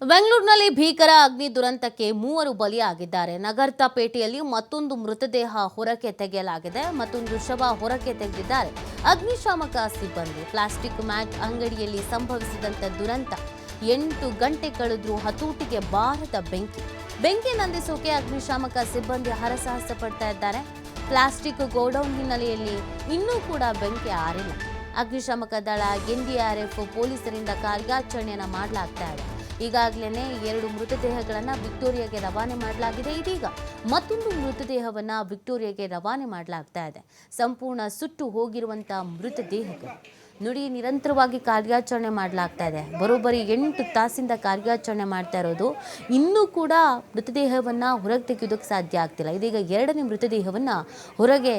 ಬೆಂಗಳೂರಿನಲ್ಲಿ ಭೀಕರ ಅಗ್ನಿ ದುರಂತಕ್ಕೆ ಮೂವರು ಬಲಿಯಾಗಿದ್ದಾರೆ. ನಗರ್ತಪೇಟೆಯಲ್ಲಿ ಮತ್ತೊಂದು ಮೃತದೇಹ ಹೊರಕ್ಕೆ ತೆಗೆಯಲಾಗಿದೆ. ಮತ್ತೊಂದು ಶವ ಹೊರಕ್ಕೆ ತೆಗೆದಿದ್ದಾರೆ. ಅಗ್ನಿಶಾಮಕ ಸಿಬ್ಬಂದಿ ಪ್ಲಾಸ್ಟಿಕ್ ಮ್ಯಾಟ್ ಅಂಗಡಿಯಲ್ಲಿ ಸಂಭವಿಸಿದಂತ ದುರಂತ ಎಂಟು ಗಂಟೆ ಕಳೆದರೂ ಹತೋಟಿಗೆ ಬಾರದ ಬೆಂಕಿ. ಬೆಂಕಿ ನಂದಿಸೋಕೆ ಅಗ್ನಿಶಾಮಕ ಸಿಬ್ಬಂದಿ ಹರಸಾಹಸ ಪಡ್ತಾ ಇದ್ದಾರೆ. ಪ್ಲಾಸ್ಟಿಕ್ ಗೋಡೌನ್ ಹಿನ್ನೆಲೆಯಲ್ಲಿ ಇನ್ನೂ ಕೂಡ ಬೆಂಕಿ ಆರಿಲ್ಲ. ಅಗ್ನಿಶಾಮಕ ದಳ, ಎನ್ಡಿಆರ್ಎಫ್ ಪೊಲೀಸರಿಂದ ಕಾರ್ಯಾಚರಣೆಯನ್ನು ಮಾಡಲಾಗ್ತಾ ಇದೆ. ಈಗಾಗಲೇ ಎರಡು ಮೃತದೇಹಗಳನ್ನು ವಿಕ್ಟೋರಿಯಾಗೆ ರವಾನೆ ಮಾಡಲಾಗಿದೆ ಇದೀಗ ಮತ್ತೊಂದು ಮೃತದೇಹವನ್ನು ವಿಕ್ಟೋರಿಯಾಗೆ ರವಾನೆ ಮಾಡಲಾಗ್ತಾ ಇದೆ. ಸಂಪೂರ್ಣ ಸುಟ್ಟು ಹೋಗಿರುವಂತಹ ಮೃತದೇಹಗಳು. ನೋಡಿ ನಿರಂತರವಾಗಿ ಕಾರ್ಯಾಚರಣೆ ಮಾಡಲಾಗ್ತಾ ಇದೆ. ಬರೋಬ್ಬರಿ ಎಂಟು ತಾಸಿಂದ ಕಾರ್ಯಾಚರಣೆ ಮಾಡ್ತಾ ಇರೋದು. ಇನ್ನೂ ಕೂಡ ಮೃತದೇಹವನ್ನು ಹೊರಗೆ ತೆಗೆಯೋದಕ್ಕೆ ಸಾಧ್ಯ ಆಗ್ತಿಲ್ಲ. ಇದೀಗ ಎರಡನೇ ಮೃತದೇಹವನ್ನು ಹೊರಗೆ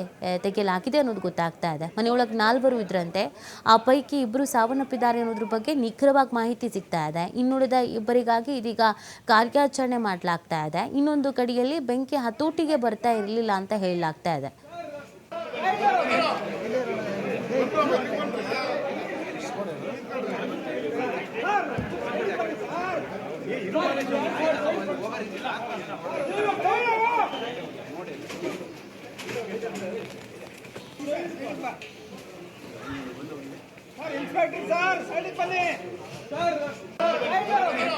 ತೆಗೆಯಲಾಗಿದೆ ಅನ್ನೋದು ಗೊತ್ತಾಗ್ತಾ ಇದೆ. ಮನೆಯೊಳಗೆ ನಾಲ್ವರು ಇದ್ರಂತೆ. ಆ ಪೈಕಿ ಇಬ್ಬರು ಸಾವನ್ನಪ್ಪಿದ್ದಾರೆ ಅನ್ನೋದ್ರ ಬಗ್ಗೆ ನಿಖರವಾಗಿ ಮಾಹಿತಿ ಸಿಗ್ತಾ ಇದೆ. ಇನ್ನುಳಿದ ಇಬ್ಬರಿಗಾಗಿ ಇದೀಗ ಕಾರ್ಯಾಚರಣೆ ಮಾಡಲಾಗ್ತಾ ಇದೆ. ಇನ್ನೊಂದು ಕಡೆಯಲ್ಲಿ ಬೆಂಕಿ ಹತೋಟಿಗೆ ಬರ್ತಾ ಇರಲಿಲ್ಲ ಅಂತ ಹೇಳಲಾಗ್ತಾ ಇದೆ. இன்ஸ்பெக்டர் சார் சரி பண்ணி சார் சார்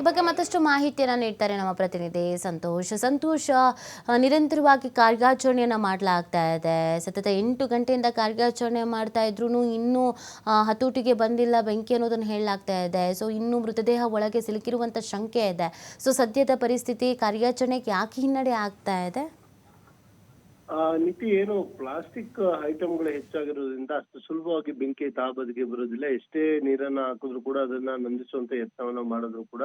ಈ ಬಗ್ಗೆ ಮತ್ತಷ್ಟು ಮಾಹಿತಿಯನ್ನು ನೀಡ್ತಾರೆ ನಮ್ಮ ಪ್ರತಿನಿಧಿ ಸಂತೋಷ್. ಸಂತೋಷ ನಿರಂತರವಾಗಿ ಕಾರ್ಯಾಚರಣೆಯನ್ನು ಮಾಡಲಾಗ್ತಾ ಇದೆ. ಸತತ ಎಂಟು ಗಂಟೆಯಿಂದ ಕಾರ್ಯಾಚರಣೆ ಮಾಡ್ತಾ ಇದ್ರು ಇನ್ನೂ ಹತೋಟಿಗೆ ಬಂದಿಲ್ಲ ಬೆಂಕಿ ಅನ್ನೋದನ್ನು ಹೇಳಲಾಗ್ತಾ ಇದೆ. ಸೊ ಇನ್ನೂ ಮೃತದೇಹ ಒಳಗೆ ಸಿಲುಕಿರುವಂಥ ಶಂಕೆ ಇದೆ. ಸೊ ಸದ್ಯದ ಪರಿಸ್ಥಿತಿ ಕಾರ್ಯಾಚರಣೆಗೆ ಯಾಕೆ ಹಿನ್ನಡೆ ಆಗ್ತಾ ಇದೆ? ನೀತಿ ಏನು ಪ್ಲಾಸ್ಟಿಕ್ ಐಟಮ್ಗಳು ಹೆಚ್ಚಾಗಿರೋದ್ರಿಂದ ಅಷ್ಟು ಸುಲಭವಾಗಿ ಬೆಂಕಿ ತಾಬದಿಗೆ ಬರೋದಿಲ್ಲ. ಎಷ್ಟೇ ನೀರನ್ನ ಹಾಕಿದ್ರು ಕೂಡ ಅದನ್ನ ನಂದಿಸುವಂತ ಯತ್ನವನ್ನ ಮಾಡಿದ್ರು ಕೂಡ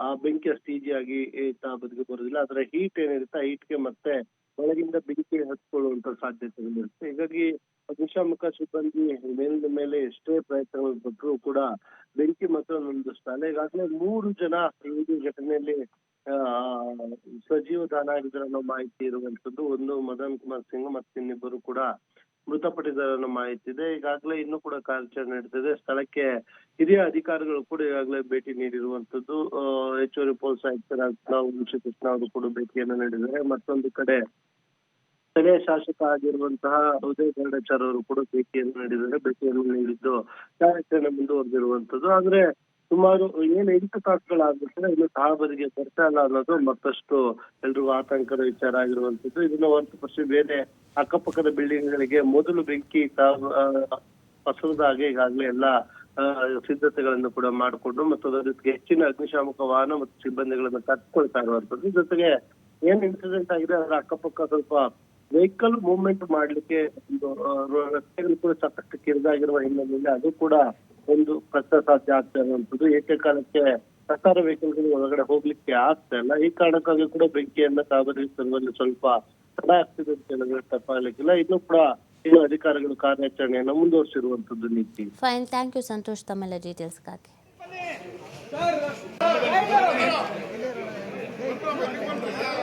ಆ ಬೆಂಕಿ ಅಷ್ಟು ಈಜಿಯಾಗಿ ತಾಬದಿಗೆ ಬರೋದಿಲ್ಲ. ಅದರ ಹೀಟ್ ಏನಿರುತ್ತೆ ಹೀಟ್ಗೆ ಮತ್ತೆ ಒಳಗಿಂದ ಬೆಂಕಿ ಹತ್ಕೊಳ್ಳುವಂತ ಸಾಧ್ಯತೆಗಳಿರುತ್ತೆ. ಹೀಗಾಗಿ ಅಗ್ನಿಶಾಮಕ ಸಿಬ್ಬಂದಿ ಮೇಲಿನ ಮೇಲೆ ಎಷ್ಟೇ ಪ್ರಯತ್ನಗಳು ಪಟ್ಟರು ಕೂಡ ಬೆಂಕಿ ಮಾತ್ರ ನಂದಿಸ್ತಾರೆ. ಈಗಾಗಲೇ ಮೂರು ಜನ ಈ ಘಟನೆಯಲ್ಲಿ ಸಜೀವ ದಾನ ಅನ್ನೋ ಮಾಹಿತಿ ಇರುವಂತದ್ದು ಒಂದು ಮದನ್ ಕುಮಾರ್ ಸಿಂಗ್ ಮತ್ತೆ ಇನ್ನಿಬ್ಬರು ಕೂಡ ಮೃತಪಟ್ಟಿದ್ದಾರೆ ಅನ್ನೋ ಮಾಹಿತಿ ಇದೆ. ಈಗಾಗಲೇ ಇನ್ನೂ ಕೂಡ ಕಾರ್ಯಾಚರಣೆ ನಡೀತಿದೆ. ಸ್ಥಳಕ್ಕೆ ಹಿರಿಯ ಅಧಿಕಾರಿಗಳು ಕೂಡ ಈಗಾಗಲೇ ಭೇಟಿ ನೀಡಿರುವಂತದ್ದು ಹೆಚ್ಚುವರಿ ಪೊಲೀಸ್ ಆಯುಕ್ತರಾದ ವಂಶಿ ಕೃಷ್ಣ ಅವರು ಕೂಡ ಭೇಟಿಯನ್ನು ನೀಡಿದ್ದಾರೆ. ಮತ್ತೊಂದು ಕಡೆ ಸ್ಥಳೀಯ ಶಾಸಕ ಆಗಿರುವಂತಹ ಉದಯ ಗರುಡಾಚಾರ್ ಅವರು ಕೂಡ ಭೇಟಿಯನ್ನು ನೀಡಿದ್ದಾರೆ. ಭೇಟಿಯನ್ನು ನೀಡಿದ್ದು ಕಾರ್ಯಾಚರಣೆ ಮುಂದುವರೆದಿರುವಂತದ್ದು ಆದ್ರೆ ಸುಮಾರು ಏನು ಎಂಟು ತಾಸುಗಳಾಗುತ್ತೆ ಇನ್ನು ತಾಬರಿಗೆ ಬರ್ತಾ ಇಲ್ಲ ಅನ್ನೋದು ಮತ್ತಷ್ಟು ಎಲ್ರಿಗೂ ಆತಂಕದ ವಿಚಾರ ಆಗಿರುವಂತದ್ದು ಇದನ್ನ ಹೊರತುಪಡಿಸಿ ಬೇರೆ ಅಕ್ಕಪಕ್ಕದ ಬಿಲ್ಡಿಂಗ್ ಗಳಿಗೆ ಮೊದಲು ಬೆಂಕಿ ಹಾಗೆ ಈಗಾಗಲೇ ಎಲ್ಲ ಸಿದ್ಧತೆಗಳನ್ನು ಕೂಡ ಮಾಡಿಕೊಂಡು ಮತ್ತು ಅದರ ಜೊತೆಗೆ ಹೆಚ್ಚಿನ ಅಗ್ನಿಶಾಮಕ ವಾಹನ ಮತ್ತು ಸಿಬ್ಬಂದಿಗಳನ್ನು ಕಟ್ಕೊಳ್ತಾ ಇರುವಂತದ್ದು ಜೊತೆಗೆ ಏನ್ ಇನ್ಸಿಡೆಂಟ್ ಆಗಿದೆ, ಅದರ ಅಕ್ಕಪಕ್ಕ ಸ್ವಲ್ಪ ವೆಹಿಕಲ್ ಮೂವ್ಮೆಂಟ್ ಮಾಡ್ಲಿಕ್ಕೆ ಒಂದು ರಸ್ತೆಗಳು ಕೂಡ ಸಾಕಷ್ಟು ಕಿರಿದಾಗಿರುವ ಹಿನ್ನೆಲೆಯಲ್ಲಿ ಅದು ಕೂಡ ಒಂದು ಕಷ್ಟ ಸಾಧ್ಯ ಆಗ್ತಾ ಇರುವಂತದ್ದು ಏಕಕಾಲಕ್ಕೆ ಸರ್ಕಾರ ವೆಹಿಕಲ್ಗಳು ಒಳಗಡೆ ಹೋಗ್ಲಿಕ್ಕೆ ಆಗ್ತಾ ಇಲ್ಲ. ಈ ಕಾರಣಕ್ಕಾಗಿ ಕೂಡ ಬೆಂಕಿಯನ್ನ ತಾಬರಿಸುವಲ್ಲಿ ಸ್ವಲ್ಪ ತಡ ಆಗ್ತಿದೆ ಅಂತ ಹೇಳಿದ್ರೆ ತಪ್ಪಾಗ್ಲಿಕ್ಕಿಲ್ಲ. ಇನ್ನು ಕೂಡ ಇನ್ನು ಅಧಿಕಾರಿಗಳು ಕಾರ್ಯಾಚರಣೆಯನ್ನ ಮುಂದುವರಿಸಿರುವಂತದ್ದು ನೀತಿ. ಫೈನ್ ಥ್ಯಾಂಕ್ ಯು ಸಂತೋಷ್ ತಮ್ಮೆಲ್ಲ ಡೀಟೇಲ್ಸ್ಗಾಗಿ ಸರ್